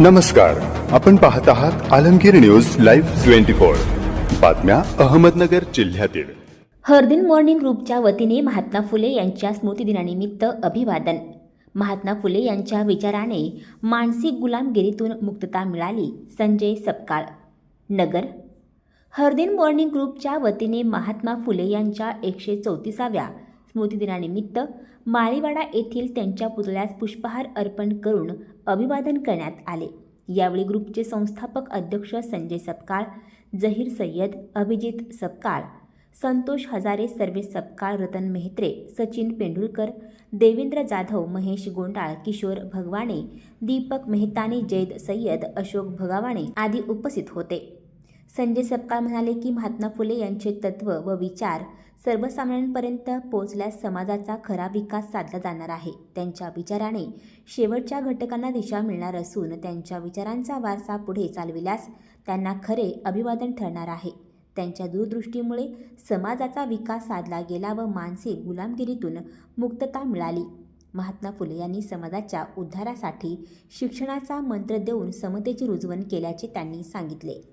नमस्कार. आपण पाहत आहात Alamgir news live twenty four. बातम्या अहमदनगर जिल्ह्यातील. हरदिन मॉर्निंग ग्रुपच्या वतीने महात्मा फुले यांच्या स्मृतिदिनानिमित्त अभिवादन. महात्मा फुले यांच्या विचाराने मानसिक गुलामगिरीतून मुक्तता मिळाली संजय सपकाळ. नगर. हरदिन मॉर्निंग ग्रुपच्या वतीने महात्मा फुले यांच्या एकशे चौतीसाव्या स्मृतिदिनानिमित्त माळीवाडा येथील त्यांच्या पुतळ्यास पुष्पहार अर्पण करून अभिवादन करण्यात आले. यावेळी ग्रुपचे संस्थापक अध्यक्ष संजय सपकाळ जहीर सय्यद अभिजित सपकाळ संतोष हजारे सर्वेश सपकाळ रतन मेहत्रे सचिन पेंडुलकर देवेंद्र जाधव महेश गोंडाळ किशोर भगवाणे दीपक मेहतानी जैद सय्यद अशोक भगावाणे आदी उपस्थित होते. संजय सपकाळ म्हणाले की महात्मा फुले यांचे तत्व व विचार सर्वसामान्यांपर्यंत पोहोचल्यास समाजाचा खरा विकास साधला जाणार आहे. त्यांच्या विचाराने शेवटच्या घटकांना दिशा मिळणार असून त्यांच्या विचारांचा वारसा पुढे चालविल्यास त्यांना खरे अभिवादन ठरणार आहे. त्यांच्या दूरदृष्टीमुळे समाजाचा विकास साधला गेला व मानसिक गुलामगिरीतून मुक्तता मिळाली. महात्मा फुले यांनी समाजाच्या उद्धारासाठी शिक्षणाचा मंत्र देऊन समतेची रुजवण केल्याचे त्यांनी सांगितले.